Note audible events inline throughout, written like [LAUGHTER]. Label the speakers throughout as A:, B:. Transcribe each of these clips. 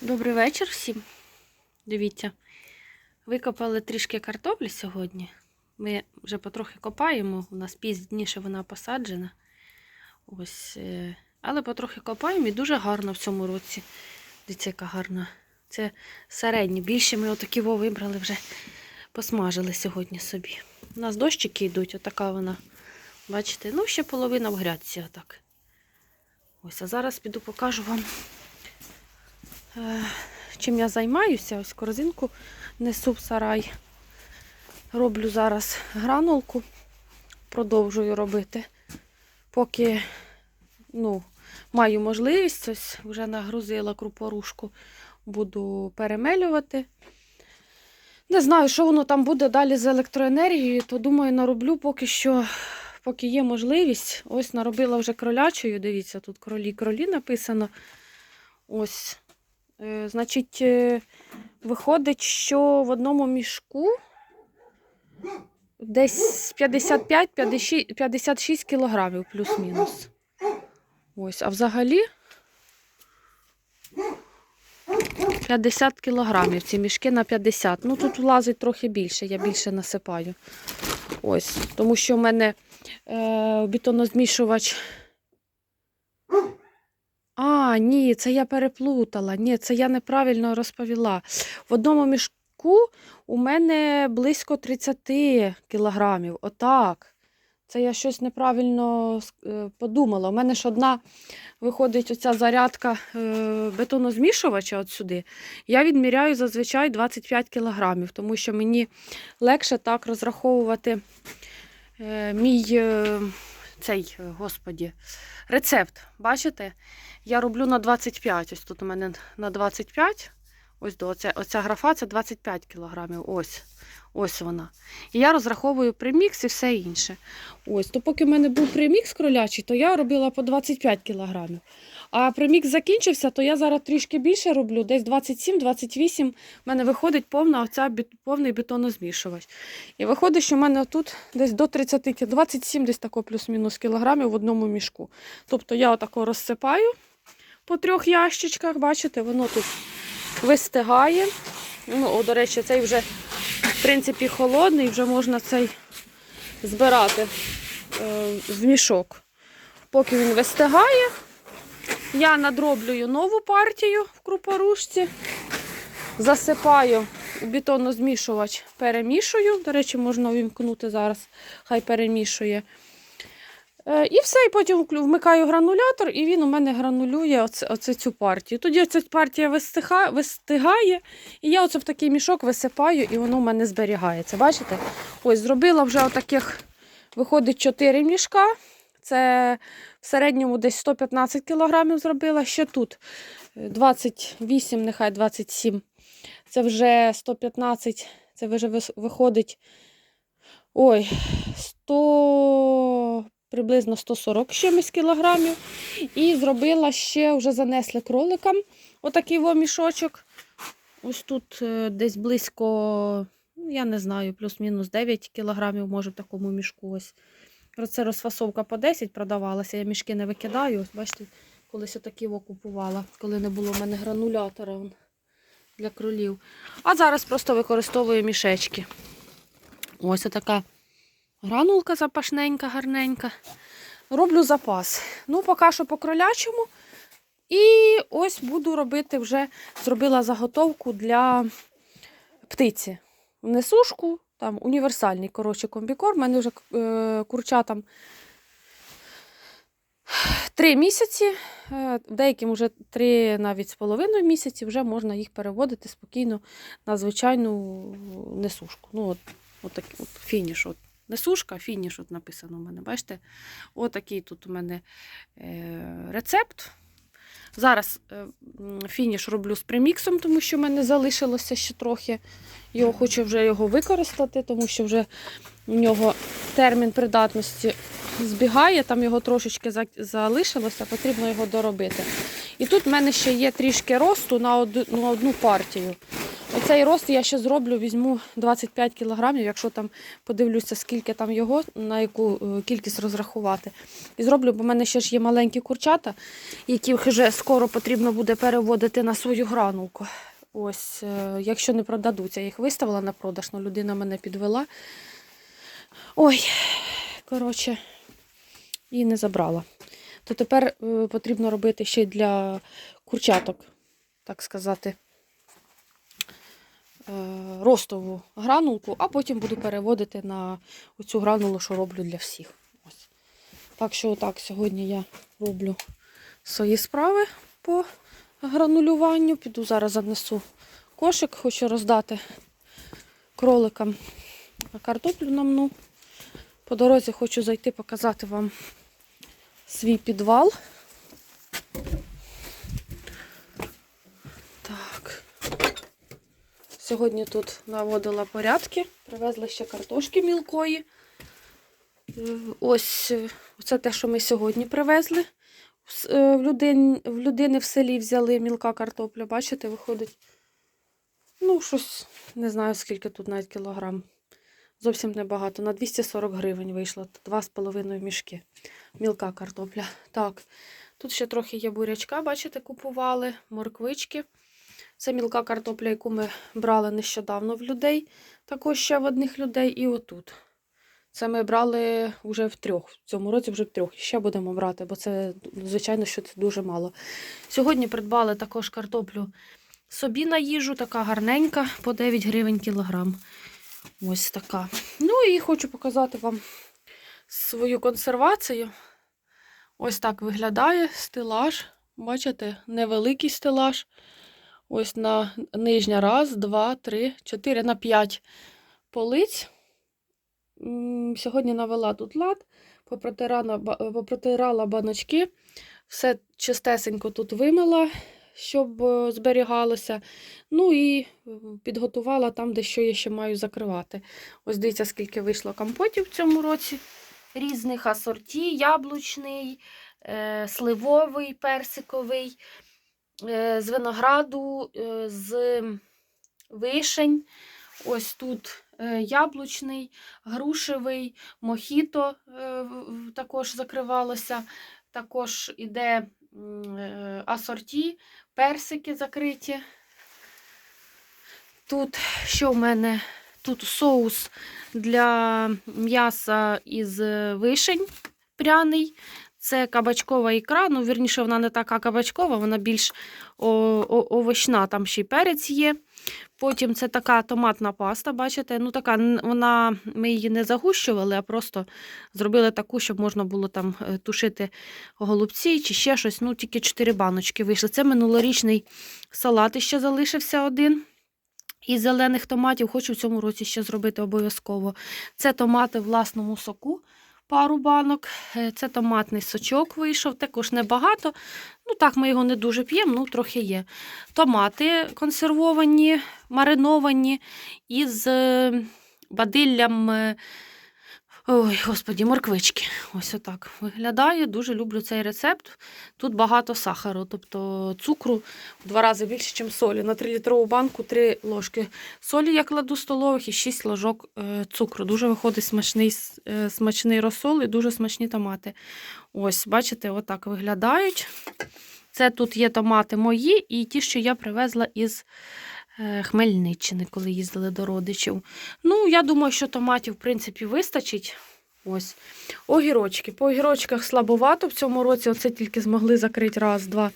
A: Добрий вечір всім. Дивіться, викопали трішки картоплі сьогодні. Ми вже потрохи копаємо. У нас пізніше вона посаджена. Ось, е, але потрохи копаємо і дуже гарно в цьому році. Дивіться, яка гарна. Це середні. Більше ми отакі вибрали вже посмажили сьогодні собі. У нас дощики йдуть, отака вона. Бачите, ну ще половина в грядці отак. Ось, а зараз піду покажу вам. Е, чим я займаюся. Ось корзинку несу в сарай. Роблю зараз гранулку, продовжую робити. Поки ну, маю можливість, ось вже нагрузила крупорушку, буду перемелювати. Не знаю, що воно там буде далі з електроенергією, то думаю, нароблю поки що, поки є можливість. Ось наробила вже кролячою. Дивіться, тут кролі кролі написано. Ось Значить, е, виходить, що в одному мішку десь 55-56 кілограмів плюс-мінус. Ось, а взагалі 50 кілограмів. Ці мішки на 50. Ну, тут влазить трохи більше, я більше насипаю. Ось, тому що в мене е, бетонозмішувач. А, ні, це я переплутала. Ні, це я неправильно розповіла. В одному мішку у мене близько 30 кілограмів. Отак. Це я щось неправильно е, подумала. У мене ж одна виходить оця зарядка е, бетонозмішувача от сюди. Я відміряю зазвичай 25 кілограмів, тому що мені легше так розраховувати е, мій цей, е, господі, рецепт. Бачите? Я роблю на 25. Ось тут у мене на 25. Ось до оця, оця графа це 25 кілограмів. Ось. Ось вона. І я розраховую примікс і все інше. Ось, то поки в мене був примікс кролячий, то я робила по 25 кілограмів. А примікс закінчився, то я зараз трішки більше роблю, десь 27-28 в мене виходить повна оця, повний бетонозмішувач. І виходить, що в мене тут десь до 30 кі- 27 десь тако плюс-мінус кілограмів в одному мішку. Тобто я отако розсипаю по трьох ящичках, бачите, воно тут вистигає. Ну, о, до речі, цей вже, в принципі, холодний, вже можна цей збирати е, в мішок. Поки він вистигає, я надроблюю нову партію в крупорушці, засипаю у бетонозмішувач, перемішую. До речі, можна увімкнути зараз, хай перемішує. Е, І все, і потім вмикаю гранулятор, і він у мене гранулює оце, оце цю партію. Тоді оця партія вистига, вистигає, і я оце в такий мішок висипаю, і воно в мене зберігається. Bачите? Ось зробила вже отаких, виходить, 4 мішка. Це в середньому десь 115 кілограмів зробила. Ще тут е, 28, нехай 27. Це вже 115, це вже виходить. Ой, 100, приблизно 140 чимось кілограмів. І зробила ще, вже занесли кроликам отакий во мішочок. Ось тут е, десь близько, ну, я не знаю, плюс-мінус 9 кілограмів може в такому мішку. Ось. Це розфасовка по 10 продавалася, я мішки не викидаю. Ось бачите, колись отакі купувала, коли не було в мене гранулятора для кролів. А зараз просто використовую мішечки. Ось така гранулка запашненька, гарненька. Роблю запас. Ну, поки що по кролячому. І ось буду робити вже, зробила заготовку для птиці. Несушку, там універсальний коротше, комбікорм. У мене вже е, курчатам три місяці, е, деяким вже три навіть з половиною місяці, вже можна їх переводити спокійно на звичайну несушку. Ну, от, от, от фініш. От. Несушка, фініш от написано у мене. Бачите? Отакий тут у мене е, рецепт. Зараз е, фініш роблю з преміксом, тому що в мене залишилося ще трохи. Його хочу вже його використати, тому що вже у нього термін придатності збігає, там його трошечки залишилося, потрібно його доробити. І тут в мене ще є трішки росту на одну, партію. Оцей рост я ще зроблю, візьму 25 кілограмів, якщо там подивлюся, скільки там його, на яку е, кількість розрахувати. І зроблю, бо в мене ще ж є маленькі курчата, які вже скоро потрібно буде переводити на свою гранулку. Ось, е, якщо не продадуться, я їх виставила на продаж, але людина мене підвела. Ой, коротше, і не забрала. То тепер е, потрібно робити ще й для курчаток, так сказати, е, ростову гранулку, а потім буду переводити на цю гранулу, що роблю для всіх. Ось. Так що так, сьогодні я роблю свої справи по гранулюванню. Піду зараз занесу кошик, хочу роздати кроликам картоплю намну. По дорозі хочу зайти показати вам свій підвал. Так. Сьогодні тут наводила порядки, привезли ще картошки мілкої. Е, Ось е, це те, що ми сьогодні привезли. Е, В людини, в людини в селі взяли мілка картопля. Бачите, виходить. Ну, щось, не знаю, скільки тут навіть кілограм. Зовсім небагато. На 240 гривень вийшло. Два з половиною мішки. Мілка картопля. Так, тут ще трохи є бурячка, бачите, купували, морквички. Це мілка картопля, яку ми брали нещодавно в людей. Також ще в одних людей і отут. Це ми брали вже в трьох. В цьому році вже в трьох. Ще будемо брати, бо це, звичайно, що це дуже мало. Сьогодні придбали також картоплю собі на їжу, така гарненька, по 9 гривень кілограм. Ось така. Ну і хочу показати вам свою консервацію. Ось так виглядає стелаж. Бачите, невеликий стелаж. Ось на нижня раз, два, три, чотири на п'ять полиць. Сьогодні навела тут лад, попротирала, баночки, все чистесенько тут вимила, щоб е, зберігалося. Ну і е, підготувала там, де що я ще маю закривати. Ось дивіться, скільки вийшло компотів в цьому році. Різних асорті, яблучний, е, сливовий, персиковий, е, з винограду, е, з вишень. Ось тут е, яблучний, грушевий, мохіто е, також закривалося. Також іде е, асорті, персики закриті. Тут що в мене? Тут соус для м'яса із вишень пряний. Це кабачкова ікра. Ну, вірніше, вона не така кабачкова, вона більш овочна, там ще й перець є. Потім це така томатна паста, бачите? Ну, така, вона, ми її не загущували, а просто зробили таку, щоб можна було там е, тушити голубці чи ще щось. Ну, тільки 4 баночки вийшли. Це минулорічний салат ще залишився один. Із зелених томатів хочу в цьому році ще зробити обов'язково. Це томати в власному соку, пару банок. Е, Це томатний сочок вийшов, також небагато. Ну так, ми його не дуже п'ємо, ну трохи є. Томати консервовані, мариновані із е, бадиллям. Ой, господі, морквички. Ось отак виглядає. Дуже люблю цей рецепт. Тут багато сахару, тобто цукру в два рази більше, ніж солі. На 3-літрову банку 3 ложки солі я кладу столових і 6 ложок е, цукру. Дуже виходить смачний, е, смачний розсол і дуже смачні томати. Ось, бачите, отак виглядають. Це тут є томати мої і ті, що я привезла із Хмельниччини, коли їздили до родичів. Ну, я думаю, що томатів, в принципі, вистачить. Ось. Огірочки. По огірочках слабовато в цьому році. Оце тільки змогли закрити раз, два,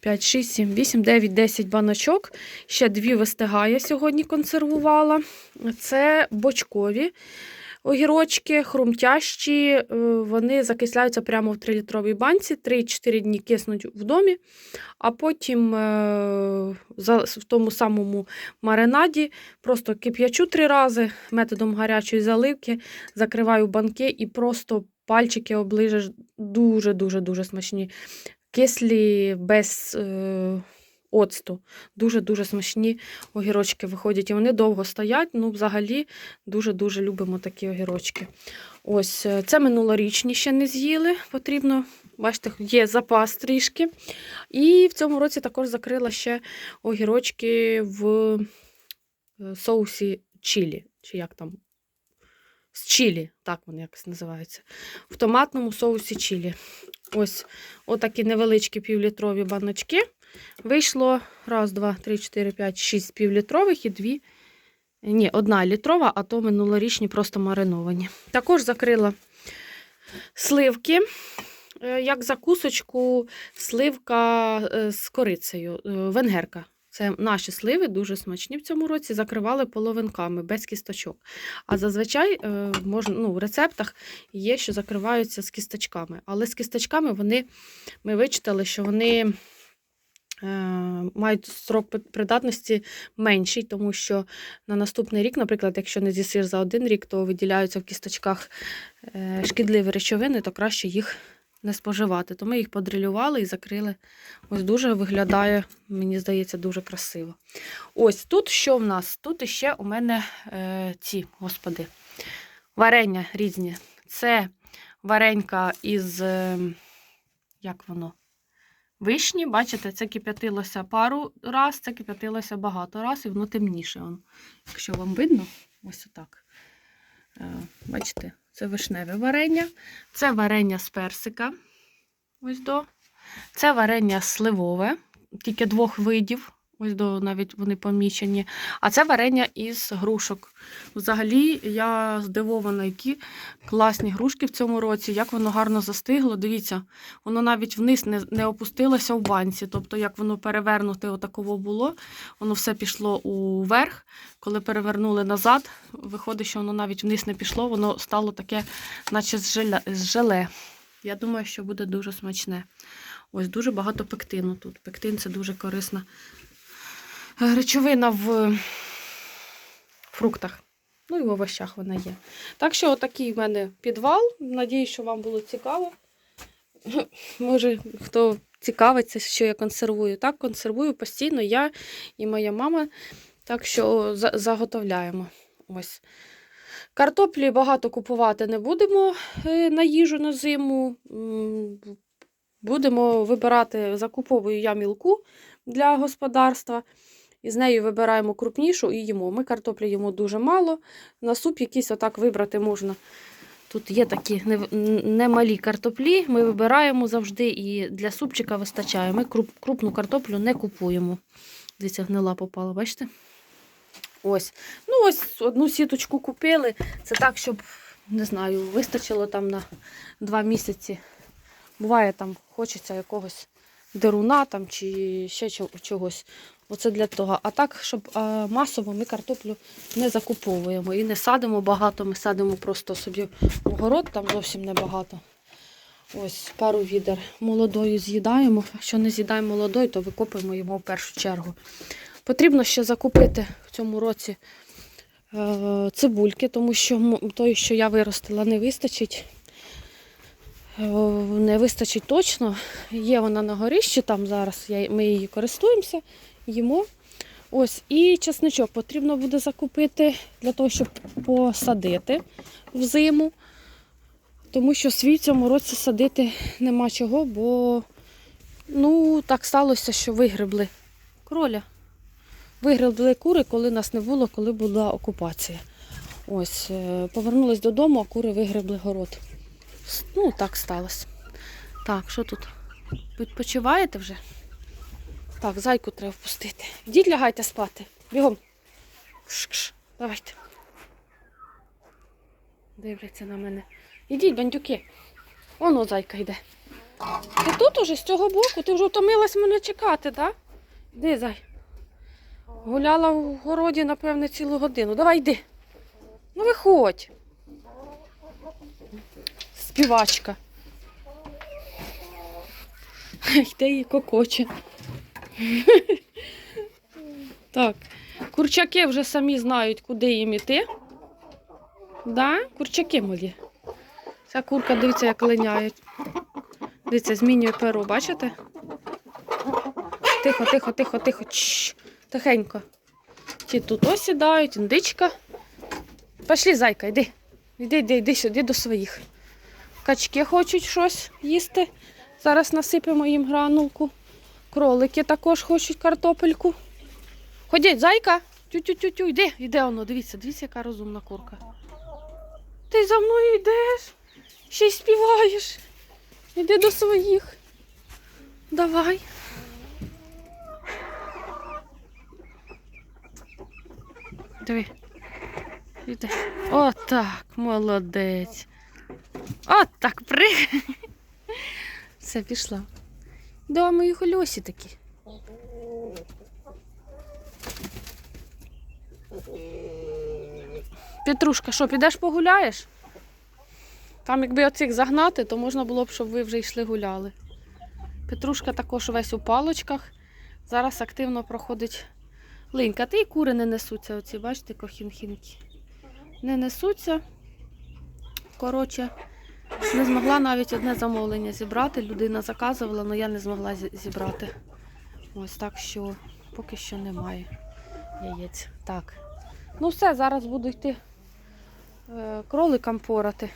A: п'ять, шість, сім, вісім, дев'ять, десять баночок. Ще дві вистигає сьогодні консервувала. Це бочкові. Огірочки хрумтящі, е, вони закисляються прямо в 3-літровій банці, 3-4 дні киснуть в домі, а потім е, в тому самому маринаді просто кип'ячу три рази методом гарячої заливки, закриваю банки і просто пальчики оближеш дуже-дуже-дуже смачні. Кислі без е, оцту. Дуже-дуже смачні огірочки виходять. І вони довго стоять. Ну, взагалі, дуже-дуже любимо такі огірочки. Ось, е, це минулорічні ще не з'їли. Потрібно, бачите, є запас трішки. І в цьому році також закрила ще огірочки в е, соусі чілі, чи як там. З чілі, так вони якось називаються. В томатному соусі чілі. Ось отакі невеличкі півлітрові баночки. Вийшло раз, два, три, чотири, п'ять, шість півлітрових і дві. Ні, одна літрова, а то минулорічні просто мариновані. Також закрила сливки. Е, Як закусочку, сливка е, з корицею, е, венгерка. Це наші сливи дуже смачні в цьому році. Закривали половинками без кісточок. А зазвичай можна, ну, в рецептах є, що закриваються з кісточками. Але з кісточками вони, ми вичитали, що вони мають строк придатності менший, тому що на наступний рік, наприклад, якщо не з'їсиш за один рік, то виділяються в кісточках е, шкідливі речовини, то краще їх не споживати. То ми їх подрилювали і закрили. Ось дуже виглядає, мені здається, дуже красиво. Ось тут що в нас? Тут іще у мене е, ці, господи, варення різні. Це варенька із, е, як воно? Вишні, бачите, це кип'ятилося пару раз, це кип'ятилося багато раз, і воно темніше. Якщо вам видно, ось отак. Е, Бачите, це вишневе варення, це варення з персика. Ось до. Це варення сливове, тільки двох видів. Ось до навіть вони помічені. А це варення із грушок. Взагалі, я здивована, які класні грушки в цьому році, як воно гарно застигло. Дивіться, воно навіть вниз не, не опустилося в банці. Тобто, як воно перевернуте отаково було, воно все пішло уверх. Коли перевернули назад, виходить, що воно навіть вниз не пішло, воно стало таке, наче з желе. Я думаю, що буде дуже смачне. Ось дуже багато пектину тут. Пектин це дуже корисна речовина в фруктах. Ну і в овощах вона є. Так що, отакий в мене підвал. Надіюсь, що вам було цікаво. [LAUGHS] Може, хто цікавиться, що я консервую. Так, консервую постійно я і моя мама. Так що заготовляємо. Ось. Картоплі багато купувати не будемо е, на їжу на зиму. Будемо вибирати, закуповую я мілку для господарства. І з нею вибираємо крупнішу і їмо. Ми картоплі їмо дуже мало. На суп якийсь отак вибрати можна. Тут є такі немалі картоплі. Ми вибираємо завжди і для супчика вистачає. Ми круп- крупну картоплю не купуємо. Дивіться, гнила попала, бачите? Ось. Ну, ось одну сіточку купили. Це так, щоб, не знаю, вистачило там на два місяці. Буває, там хочеться якогось деруна там, чи ще чогось. Оце для того. А так, щоб е, масово ми картоплю не закуповуємо і не садимо багато. Ми садимо просто собі в город, там зовсім небагато. Ось пару відер молодою з'їдаємо. Якщо не з'їдаємо молодою, то викопуємо його в першу чергу. Потрібно ще закупити в цьому році е, цибульки, тому що той, що я виростила, не вистачить. Е, Не вистачить точно. Є вона на горищі, там зараз ми її користуємося, їмо. Ось, і чесничок потрібно буде закупити для того, щоб посадити в зиму. Тому що свій цьому році садити нема чого, бо ну, так сталося, що вигребли кроля. Вигребли кури, коли нас не було, коли була окупація. Ось, е, повернулись додому, а кури вигребли город. Ну, так сталося. Так, що тут? Відпочиваєте вже? Так, зайку треба впустити. Йдіть лягайте спати. Бігом. Кш-кш. Давайте. Дивляться на мене. Ідіть, бандюки. Воно зайка йде. Ти тут уже з цього боку? Ти вже втомилась мене чекати, так? Да? Де зай? Гуляла в городі, напевне, цілу годину. Давай йди. Ну виходь. Співачка. Йде її кокоче. [LAUGHS] Так. Курчаки вже самі знають, куди їм іти. Да? Курчаки малі. Ця курка, дивіться, як линяє. Дивіться, змінює перо, бачите? Тихо, тихо, тихо, тихо. Чш. Тихенько. Ті тут ось сідають, індичка. Пішли, зайка, йди. Йди, йди, йди сюди до своїх. Качки хочуть щось їсти. Зараз насипемо їм гранулку. Кролики також хочуть картопельку. Ходіть, зайка. Тю-тю-тю-тю, йди, йде воно, дивіться, дивіться, яка розумна курка. Ти за мною йдеш, ще й співаєш. Іди до своїх. Давай. Диви. Іди. Отак, молодець. Отак, при. Все, пішла. Да, мої хольосі такі. Петрушка, що, підеш погуляєш? Там, якби оцих загнати, то можна було б, щоб ви вже йшли гуляли. Петрушка також весь у палочках. Зараз активно проходить линька. Та й кури не несуться, оці, бачите, кохінхінки. Не несуться. Коротше, не змогла навіть одне замовлення зібрати. Людина заказувала, але я не змогла зібрати. Ось так що поки що немає яєць. Так. Ну все, зараз буду йти е, кроликам порати.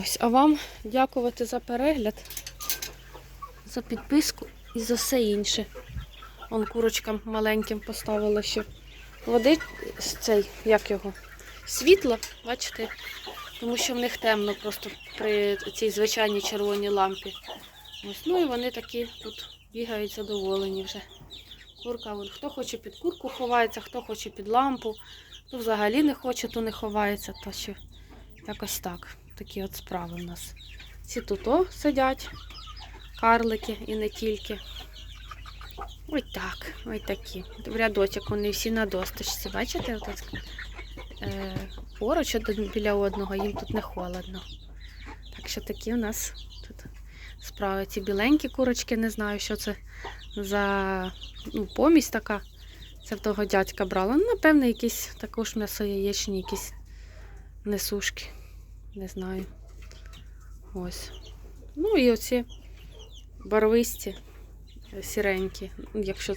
A: Ось, а вам дякувати за перегляд, за підписку і за все інше. Он курочкам маленьким поставила ще води з цей, як його, світло, бачите? Тому що в них темно просто при цій звичайній червоній лампі. Ось, ну і вони такі тут бігають задоволені вже. Курка, вон, хто хоче під курку ховається, хто хоче під лампу, хто взагалі не хоче, то не ховається, то що якось так. Такі от справи в нас. Ці тут о, сидять, карлики і не тільки. Ось так, ось такі. В рядочок вони всі на досточці. Бачите? Е, поруч один біля одного, їм тут не холодно. Так що такі у нас тут справи. Ці біленькі курочки, не знаю, що це за ну, помість така. Це в того дядька брала. Ну, напевно, якісь також м'ясо яєчні, якісь несушки. Не знаю. Ось. Ну і оці барвисті, сіренькі, якщо це